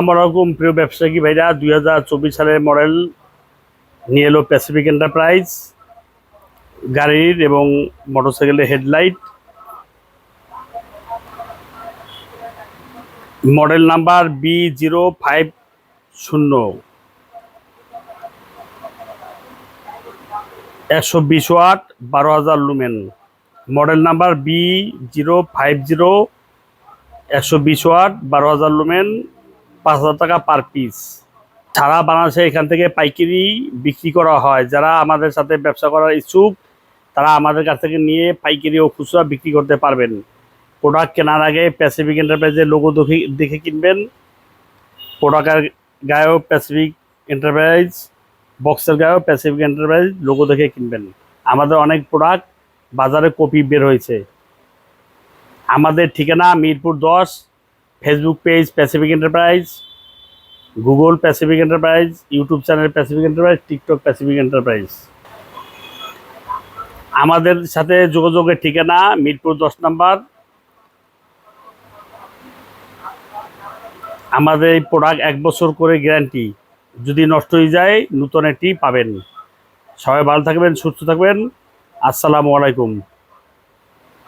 আমার রকম প্রিয় ব্যবসায়ী ভাইরা, দুই হাজার চব্বিশ সালের মডেল নিয়ে এলো প্যাসিফিক এন্টারপ্রাইজ গাড়ির এবং মোটরসাইকেলের headlight model number B zero five শূন্য একশো বিশ ওয়াট, বারো হাজার lumen model number B zero five zero একশো বিশ ওয়াট, বারো হাজার লুমেন পাঁচ হাজার টাকা পার পিস সারা বাংলাদেশে এখান থেকে পাইকারি বিক্রি করা হয়। যারা আমাদের সাথে ব্যবসা করার ইচ্ছুক, তারা আমাদের কাছ থেকে নিয়ে পাইকারি ও খুচরা বিক্রি করতে পারবেন। প্রোডাক্ট কেনার আগে প্যাসিফিক এন্টারপ্রাইজের লোগো দেখে দেখে কিনবেন। প্রোডাক্টের গায়েও প্যাসিফিক এন্টারপ্রাইজ বক্সের গায়েও প্যাসিফিক এন্টারপ্রাইজ লোগো দেখে কিনবেন। আমাদের অনেক প্রোডাক্ট বাজারে কপি বের হয়েছে। আমাদের ঠিকানা মিরপুর দশ Facebook page Pacific enterprise Google Pacific enterprise YouTube channel Pacific enterprise TikTok Pacific enterprise আমাদের সাথে যোগাযোগের ঠিকানা মিরপুর দশ নাম্বার। আমাদের এই প্রোডাক্ট এক বছর করে গ্যারান্টি যদি নষ্ট হয়ে যায়, নূতন একটি পাবেন। সবাই ভালো থাকবেন, সুস্থ থাকবেন। আসসালামু আলাইকুম।